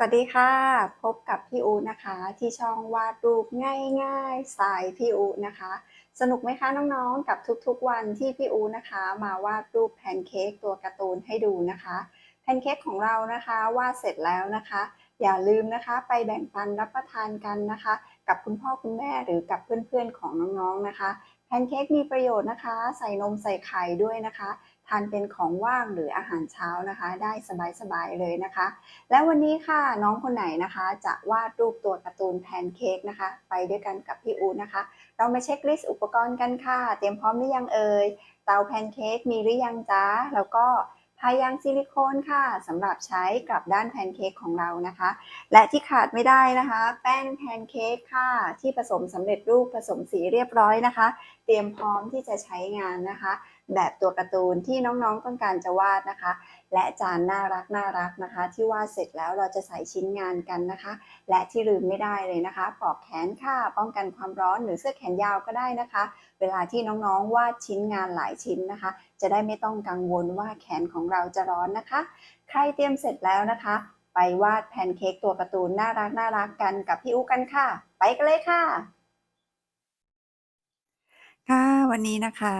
สวัสดีค่ะ พบกับพี่อูนะคะที่ช่องวาดรูปง่ายๆสไตล์พี่อูนะคะ สนุกไหมคะน้องๆ กับทุกๆวันที่พี่อูนะคะ มาวาดรูปแพนเค้กตัวการ์ตูนให้ดูนะคะแพนเค้กของเรานะคะวาดเสร็จแล้วนะคะ อย่าลืมนะคะไปแบ่งปันรับประทานกันนะคะ กับคุณพ่อคุณแม่หรือกับเพื่อนๆของน้องๆนะคะแพนเค้กมีประโยชน์นะคะ ใส่นมใส่ไข่ด้วยนะคะ ทานเป็นของว่างหรืออาหารเช้านะคะ ได้สบายๆเลยนะคะ และวันนี้ค่ะน้องคนไหนนะคะจะวาดรูปตัวการ์ตูนแพนเค้กนะคะ ไปด้วยกันกับพี่อูนะคะ เรามาเช็คลิสต์อุปกรณ์กันค่ะ เตรียมพร้อมหรือยังเอ่ยเตาแพนเค้กมีหรือยังจ๊ะแล้วก็พายางซิลิโคนค่ะสำหรับใช้กับด้านแพนเค้กของเรานะคะ และที่ขาดไม่ได้นะคะ แป้งแพนเค้กค่ะ ที่ผสมสำเร็จรูปผสมสีเรียบร้อยนะคะ เตรียมพร้อมที่จะใช้งานนะคะ แบบตัวการ์ตูนที่น้องๆต้องการจะวาดนะคะ และจานน่ารักน่ารักนะคะ ที่วาดเสร็จแล้วเราจะใส่ชิ้นงานกันนะคะ และที่ลืมไม่ได้เลยนะคะปลอกแขนค่ะป้องกันความร้อนหรือเสื้อแขนยาวก็ได้นะคะ เวลาที่น้องๆวาดชิ้นงานหลายชิ้นนะคะ จะได้ไม่ต้องกังวลว่าแขนของเราจะร้อนนะคะ ใครเตรียมเสร็จแล้วนะคะ ไปวาดแพนเค้กตัวการ์ตูนน่ารักน่ารักกันกับพี่อุกันค่ะ ไปกันเลยค่ะ ค่ะ วันนี้นะคะ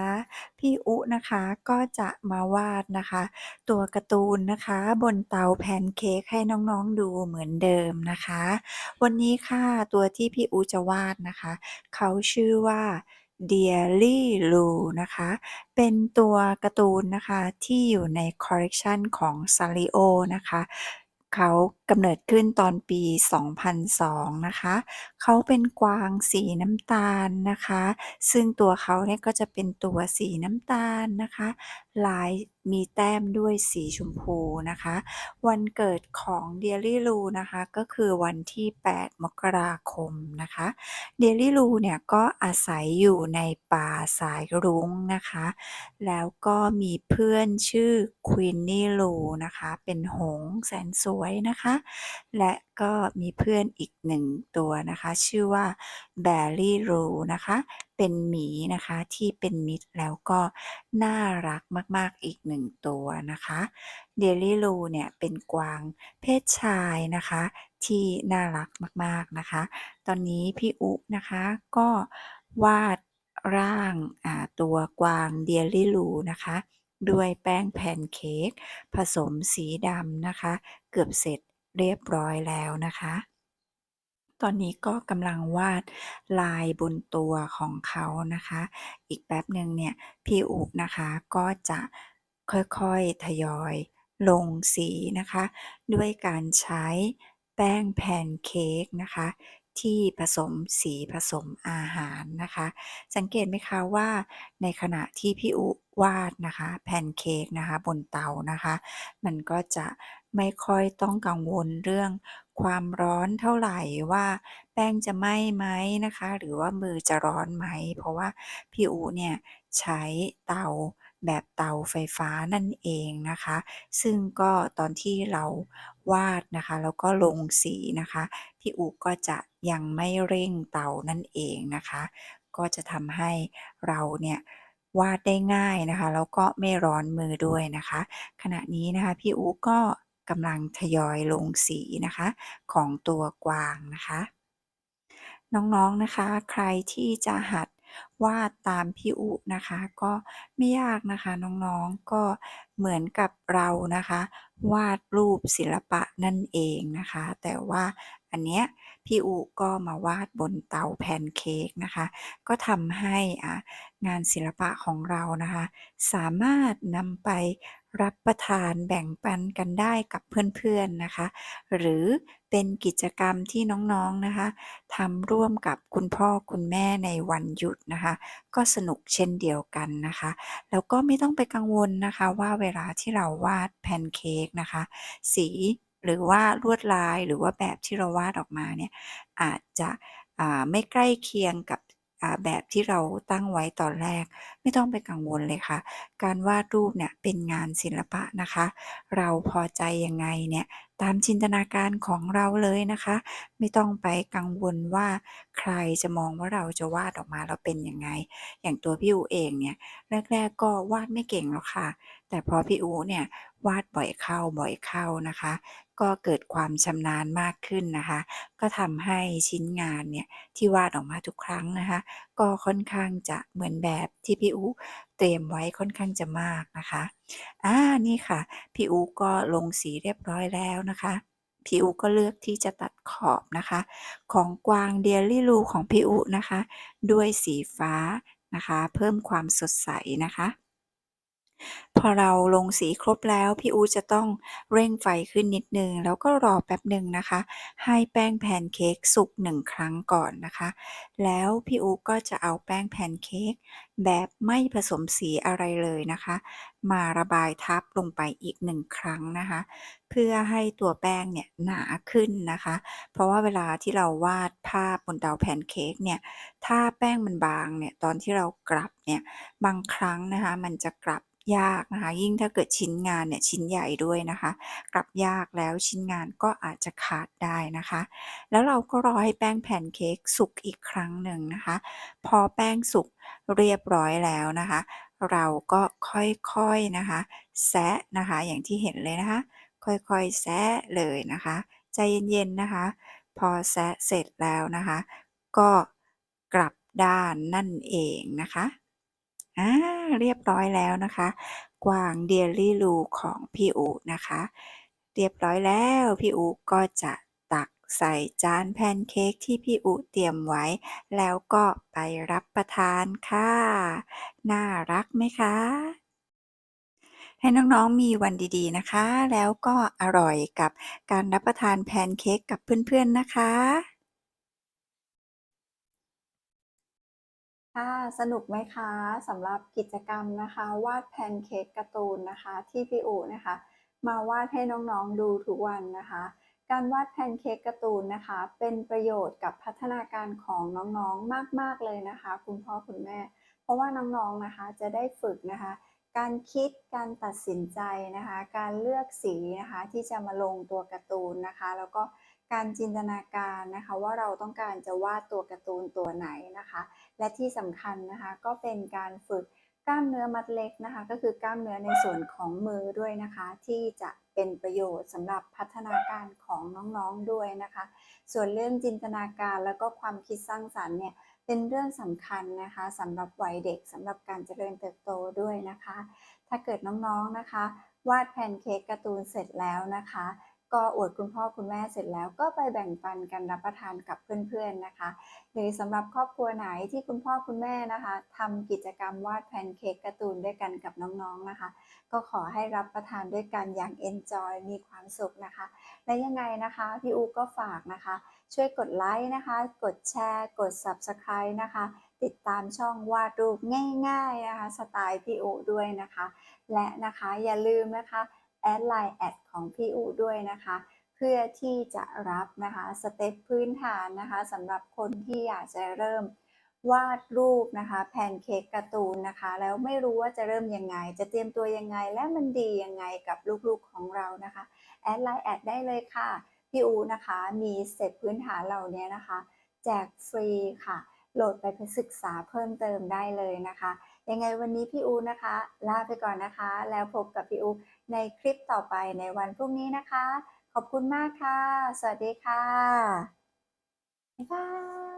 พี่อุนะคะก็จะมาวาดนะคะ ตัวการ์ตูนนะคะ บนเตาแพนเค้กให้น้องๆดูเหมือนเดิมนะคะ วันนี้ค่ะตัวที่พี่อุจะวาดนะคะ เขาชื่อว่า Dearly Lou นะคะ เป็นตัวการ์ตูนนะคะที่อยู่ในคอลเลกชันของ Sanrio นะคะ เขา กำเนิดขึ้นตอนปี 2002 นะคะ เขาเป็นกวางสีน้ำตาลนะคะ ซึ่งตัวเขาเนี่ยก็จะเป็นตัวสีน้ำตาลนะคะ ลายมีแต้มด้วยสีชมพูนะคะ วันเกิดของ Dearly Lou นะคะก็คือวันที่ 8 มกราคมนะคะ Dearly Lou เนี่ยก็อาศัยอยู่ในป่าสายรุ้งนะคะ แล้วก็มีเพื่อนชื่อ Queenie Lou นะคะ เป็นหงแสนสวยนะคะและก็มีเพื่อนอีกหนึ่งตัวนะคะ ชื่อว่า Berry Lou นะคะ เป็นหมีนะคะที่เป็นมิตรแล้วก็น่ารักมากๆอีกหนึ่งตัวนะคะ Dearly Lou เนี่ยเป็นกวางเพศชายนะคะ ที่น่ารักมากๆนะคะ ตอนนี้พี่อุนะคะก็วาดร่างตัวกวาง Dearly Lou นะคะด้วยแป้งแพนเค้กผสมสีดำนะคะ เกือบเสร็จ เรียบร้อยแล้วนะคะ ตอนนี้ก็กำลังวาดลายบนตัวของเขานะคะ อีกแป๊บหนึ่งเนี่ยพี่อุนะคะก็จะค่อยๆทยอยลงสีนะคะ ด้วยการใช้แป้งแพนเค้กนะคะที่ผสมสีผสมอาหารนะคะ สังเกตไหมคะว่าในขณะที่พี่อุวาดนะคะแพนเค้กนะคะบนเตานะคะ มันก็จะ ไม่ค่อยต้องกังวลเรื่องความร้อนเท่าไหร่ว่า แป้งจะไหม้ไหมนะคะ หรือว่ามือจะร้อนไหม เพราะว่าพี่อุเนี่ยใช้เตาแบบเตาไฟฟ้านั่นเองนะคะ ซึ่งก็ตอนที่เราวาดนะคะ แล้วก็ลงสีนะคะ พี่อุก็จะยังไม่เร่งเตานั่นเองนะคะ ก็จะทำให้เราเนี่ยวาดได้ง่ายนะคะ แล้วก็ไม่ร้อนมือด้วยนะคะ ขณะนี้นะคะ พี่อูก็ กำลังทยอยลงสีนะคะ ของตัวกวางนะคะ น้องๆนะคะ ใครที่จะหัดวาดตามพี่อุนะคะ ก็ไม่ยากนะคะน้องๆก็เหมือนกับเรานะคะ วาดรูปศิลปะนั่นเองนะคะ แต่ว่าอันเนี้ยพี่อุก็มาวาดบนเตาแพนเค้กนะคะ ก็ทำให้อ่างานศิลปะของเรานะคะ สามารถนำไป รับประทานแบ่งปันกันได้กับเพื่อนๆนะคะ หรือเป็นกิจกรรมที่น้องๆนะคะทำร่วมกับคุณพ่อคุณแม่ในวันหยุดนะคะ ก็สนุกเช่นเดียวกันนะคะ แล้วก็ไม่ต้องไปกังวลนะคะว่าเวลาที่เราวาดแพนเค้กนะคะ สีหรือว่าลวดลายหรือว่าแบบที่เราวาดออกมาเนี่ยอาจจะไม่ใกล้เคียงกับ แบบที่เราตั้งไว้ตอนแรก ไม่ต้องไปกังวลเลยค่ะ การวาดรูปเนี่ยเป็นงานศิลปะนะคะ เราพอใจยังไงเนี่ยตามจินตนาการของเราเลยนะคะ ไม่ต้องไปกังวลว่าใครจะมองว่าเราจะวาดออกมาแล้วเป็นยังไง อย่างตัวพี่อูเองเนี่ยแรก ๆ ก็วาดไม่เก่งหรอกค่ะ แต่พอพี่อูเนี่ย วาดบ่อยเข้าบ่อยเข้านะคะ ก็เกิดความชำนาญมากขึ้นนะคะ ก็ทำให้ชิ้นงานเนี่ยที่วาดออกมาทุกครั้งนะคะ ก็ค่อนข้างจะเหมือนแบบที่พี่อู๋เตรียมไว้ค่อนข้างจะมากนะคะอ่านี่ค่ะ พี่อู๋ก็ลงสีเรียบร้อยแล้วนะคะพี่อู๋ก็เลือกที่จะตัดขอบนะคะ ของกวาง Dairy Rule ของพี่อู๋นะคะ ด้วยสีฟ้านะคะ เพิ่มความสดใสนะคะ พอเราลงสีครบแล้ว พี่อู๋จะต้องเร่งไฟขึ้นนิดหนึ่งแล้วก็รอแป๊บหนึ่งนะคะ ให้แป้งแพนเค้กสุก1ครั้งก่อนนะคะ แล้วพี่อู๋ก็จะเอาแป้งแพนเค้กแบบไม่ผสมสีอะไรเลยนะคะ มาระบายทับลงไปอีก1ครั้งนะคะ เพื่อให้ตัวแป้งเนี่ยหนาขึ้นนะคะ เพราะว่าเวลาที่เราวาดภาพบนเตาแพนเค้กเนี่ยถ้าแป้งมันบางเนี่ยตอนที่เรากลับเนี่ยบางครั้งนะคะ มันจะกลับ ยากนะคะ ยิ่งถ้าเกิดชิ้นงานเนี่ยชิ้นใหญ่ด้วยนะคะ กลับยากแล้วชิ้นงานก็อาจจะขาดได้นะคะ แล้วเราก็รอให้แป้งแพนเค้กสุกอีกครั้งหนึ่งนะคะ พอแป้งสุกเรียบร้อยแล้วนะคะ เราก็ค่อยๆนะคะ แซะนะคะ อย่างที่เห็นเลยนะคะ ค่อยๆแซะเลยนะคะ ใจเย็นๆนะคะ พอแซะเสร็จแล้วนะคะ ก็กลับด้านนั่นเองนะคะ อาเรียบร้อยแล้วนะคะ กวาง Dairy Rule ของพี่อูนะคะ เรียบร้อยแล้วพี่อูก็จะตักใส่จานแพนเค้กที่พี่อูเตรียมไว้ แล้วก็ไปรับประทานค่ะ น่ารักไหมคะ?ให้น้องๆมีวันดีๆนะคะ แล้วก็อร่อยกับการรับประทานแพนเค้กกับเพื่อนๆนะคะ ค่ะสนุกไหมคะสำหรับกิจกรรมนะคะ วาดแพนเค้กการ์ตูนนะคะ ที่พี่อูนะคะ มาวาดให้น้องๆดูทุกวันนะคะ การวาดแพนเค้กการ์ตูนนะคะ เป็นประโยชน์กับพัฒนาการของน้องๆมากๆเลยนะคะ คุณพ่อคุณแม่ เพราะว่าน้องๆนะคะจะได้ฝึกนะคะ การคิดการตัดสินใจนะคะ การเลือกสีนะคะที่จะมาลงตัวการ์ตูนนะคะ แล้วก็ การจินตนาการนะคะว่าเราต้องการจะวาดตัวการ์ตูนตัวไหนนะคะ และที่สำคัญนะคะก็เป็นการฝึกกล้ามเนื้อมัดเล็กนะคะ ก็คือกล้ามเนื้อในส่วนของมือด้วยนะคะ ที่จะเป็นประโยชน์สำหรับพัฒนาการของน้องๆด้วยนะคะ ส่วนเรื่องจินตนาการแล้วก็ความคิดสร้างสรรค์เนี่ยเป็นเรื่องสำคัญนะคะสำหรับวัยเด็กสำหรับการเจริญเติบโตด้วยนะคะ ถ้าเกิดน้องๆนะคะ วาดแพนเค้กการ์ตูนเสร็จแล้วนะคะ ก็อวดคุณพ่อคุณแม่เสร็จแล้วก็ไปแบ่งปันกันรับประทานกับเพื่อนๆนะคะ หรือสำหรับครอบครัวไหนที่คุณพ่อคุณแม่นะคะทำกิจกรรมวาดแพนเค้กการ์ตูนด้วยกันกับน้องๆนะคะ ก็ขอให้รับประทานด้วยกันอย่างเอนจอยมีความสุขนะคะ และยังไงนะคะพี่อู๋ก็ฝากนะคะ ช่วยกดไลค์นะคะ กดแชร์ กด Subscribe นะคะติดตามช่องวาดรูปง่ายๆนะคะสไตล์พี่อู๋ด้วยนะคะ และนะคะอย่าลืมนะคะ ดไลน์แอดของพี่อูด้วยนะคะ เพื่อที่จะรับนะคะสเต็ปพื้นฐานนะคะสำหรับคนที่อยากจะเริ่มวาดรูปนะคะแพนเค้กการ์ตูนนะคะ แล้วไม่รู้ว่าจะเริ่มยังไง จะเตรียมตัวยังไง และมันดียังไงกับลูกๆของเรานะคะแอดไลน์แอดได้เลยค่ะ พี่อูนะคะมีสเต็ปพื้นฐานเหล่านี้นะคะ แจกฟรีค่ะ โหลดไปศึกษาเพิ่มเติมได้เลยนะคะ ยังไงวันนี้พี่อู๋นะคะ ลาไปก่อนนะคะ แล้วพบกับพี่อู๋ในคลิปต่อไปในวันพรุ่งนี้นะคะ ขอบคุณมากค่ะ สวัสดีค่ะบ๊ายบาย